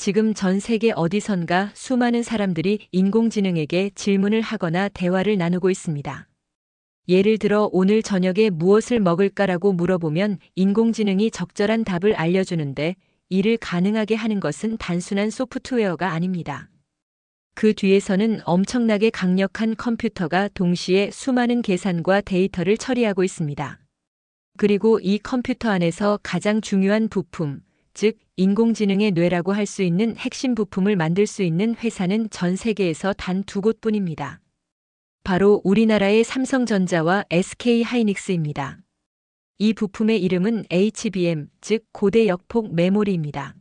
지금 전 세계 어디선가 수많은 사람들이 인공지능에게 질문을 하거나 대화를 나누고 있습니다. 예를 들어 오늘 저녁에 무엇을 먹을까라고 물어보면 인공지능이 적절한 답을 알려주는데 이를 가능하게 하는 것은 단순한 소프트웨어가 아닙니다. 그 뒤에서는 엄청나게 강력한 컴퓨터가 동시에 수많은 계산과 데이터를 처리하고 있습니다. 그리고 이 컴퓨터 안에서 가장 중요한 부품, 즉 인공지능의 뇌라고 할 수 있는 핵심 부품을 만들 수 있는 회사는 전 세계에서 단 두 곳뿐입니다. 바로 우리나라의 삼성전자와 SK 하이닉스입니다. 이 부품의 이름은 HBM, 즉 고대 역폭 메모리입니다.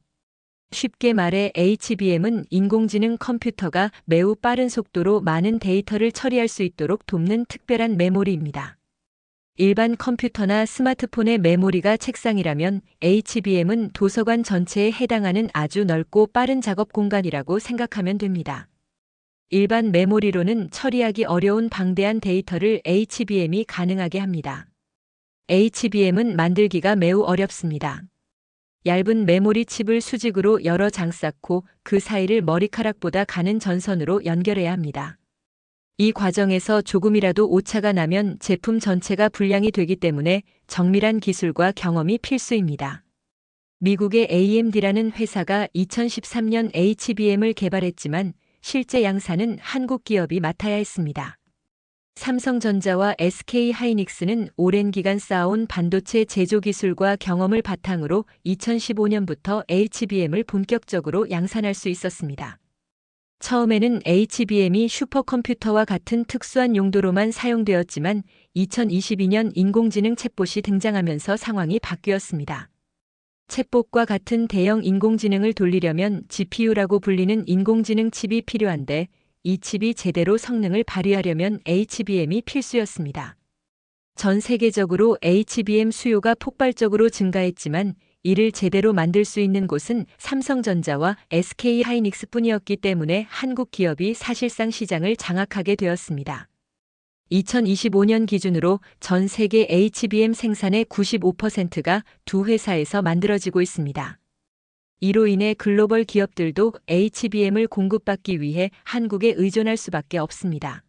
쉽게 말해 HBM은 인공지능 컴퓨터가 매우 빠른 속도로 많은 데이터를 처리할 수 있도록 돕는 특별한 메모리입니다. 일반 컴퓨터나 스마트폰의 메모리가 책상이라면 HBM은 도서관 전체에 해당하는 아주 넓고 빠른 작업 공간이라고 생각하면 됩니다. 일반 메모리로는 처리하기 어려운 방대한 데이터를 HBM이 가능하게 합니다. HBM은 만들기가 매우 어렵습니다. 얇은 메모리 칩을 수직으로 여러 장 쌓고 그 사이를 머리카락보다 가는 전선으로 연결해야 합니다. 이 과정에서 조금이라도 오차가 나면 제품 전체가 불량이 되기 때문에 정밀한 기술과 경험이 필수입니다. 미국의 AMD라는 회사가 2013년 HBM을 개발했지만 실제 양산은 한국 기업이 맡아야 했습니다. 삼성전자와 SK 하이닉스는 오랜 기간 쌓아온 반도체 제조 기술과 경험을 바탕으로 2015년부터 HBM을 본격적으로 양산할 수 있었습니다. 처음에는 HBM이 슈퍼컴퓨터와 같은 특수한 용도로만 사용되었지만 2022년 인공지능 챗봇이 등장하면서 상황이 바뀌었습니다. 챗봇과 같은 대형 인공지능을 돌리려면 GPU라고 불리는 인공지능 칩이 필요한데 이 칩이 제대로 성능을 발휘하려면 HBM이 필수였습니다. 전 세계적으로 HBM 수요가 폭발적으로 증가했지만 이를 제대로 만들 수 있는 곳은 삼성전자와 SK 하이닉스 뿐이었기 때문에 한국 기업이 사실상 시장을 장악하게 되었습니다. 2025년 기준으로 전 세계 HBM 생산의 95%가 두 회사에서 만들어지고 있습니다. 이로 인해 글로벌 기업들도 HBM을 공급받기 위해 한국에 의존할 수밖에 없습니다.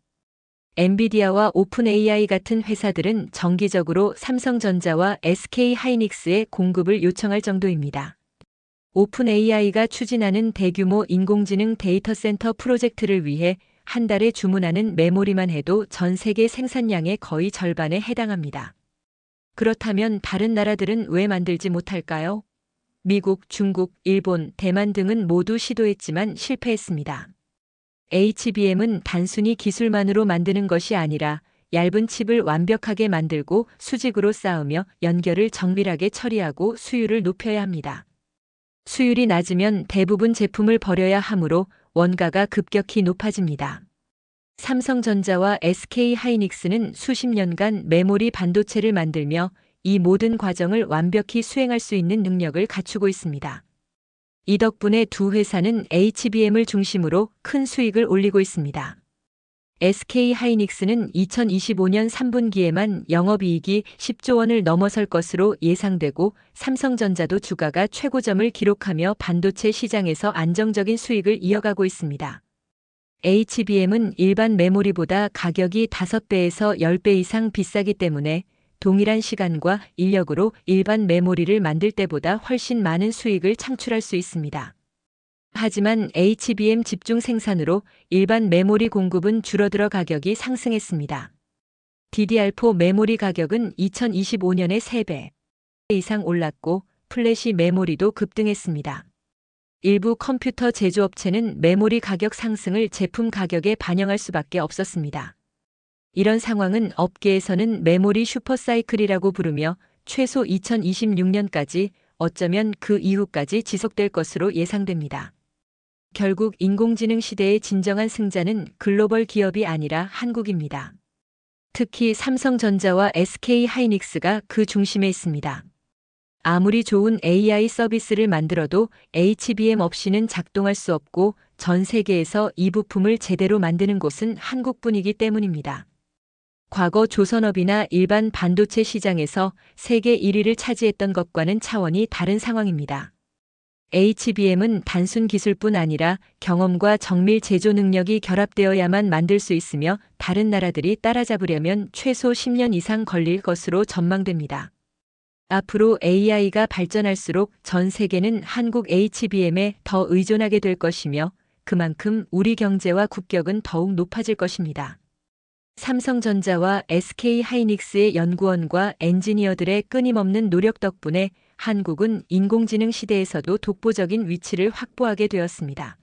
엔비디아와 오픈 AI 같은 회사들은 정기적으로 삼성전자와 SK 하이닉스의 공급을 요청할 정도입니다. 오픈 AI가 추진하는 대규모 인공지능 데이터 센터 프로젝트를 위해 한 달에 주문하는 메모리만 해도 전 세계 생산량의 거의 절반에 해당합니다. 그렇다면 다른 나라들은 왜 만들지 못할까요? 미국, 중국, 일본, 대만 등은 모두 시도했지만 실패했습니다. HBM은 단순히 기술만으로 만드는 것이 아니라 얇은 칩을 완벽하게 만들고 수직으로 쌓으며 연결을 정밀하게 처리하고 수율을 높여야 합니다. 수율이 낮으면 대부분 제품을 버려야 하므로 원가가 급격히 높아집니다. 삼성전자와 SK 하이닉스는 수십 년간 메모리 반도체를 만들며 이 모든 과정을 완벽히 수행할 수 있는 능력을 갖추고 있습니다. 이 덕분에 두 회사는 HBM을 중심으로 큰 수익을 올리고 있습니다. SK 하이닉스는 2025년 3분기에만 영업이익이 10조 원을 넘어설 것으로 예상되고 삼성전자도 주가가 최고점을 기록하며 반도체 시장에서 안정적인 수익을 이어가고 있습니다. HBM은 일반 메모리보다 가격이 5배에서 10배 이상 비싸기 때문에 동일한 시간과 인력으로 일반 메모리를 만들 때보다 훨씬 많은 수익을 창출할 수 있습니다. 하지만 HBM 집중 생산으로 일반 메모리 공급은 줄어들어 가격이 상승했습니다. DDR4 메모리 가격은 2025년에 3배 이상 올랐고 플래시 메모리도 급등했습니다. 일부 컴퓨터 제조업체는 메모리 가격 상승을 제품 가격에 반영할 수밖에 없었습니다. 이런 상황은 업계에서는 메모리 슈퍼사이클이라고 부르며 최소 2026년까지 어쩌면 그 이후까지 지속될 것으로 예상됩니다. 결국 인공지능 시대의 진정한 승자는 글로벌 기업이 아니라 한국입니다. 특히 삼성전자와 SK 하이닉스가 그 중심에 있습니다. 아무리 좋은 AI 서비스를 만들어도 HBM 없이는 작동할 수 없고 전 세계에서 이 부품을 제대로 만드는 곳은 한국뿐이기 때문입니다. 과거 조선업이나 일반 반도체 시장에서 세계 1위를 차지했던 것과는 차원이 다른 상황입니다. HBM은 단순 기술뿐 아니라 경험과 정밀 제조 능력이 결합되어야만 만들 수 있으며 다른 나라들이 따라잡으려면 최소 10년 이상 걸릴 것으로 전망됩니다. 앞으로 AI가 발전할수록 전 세계는 한국 HBM에 더 의존하게 될 것이며 그만큼 우리 경제와 국격은 더욱 높아질 것입니다. 삼성전자와 SK 하이닉스의 연구원과 엔지니어들의 끊임없는 노력 덕분에 한국은 인공지능 시대에서도 독보적인 위치를 확보하게 되었습니다.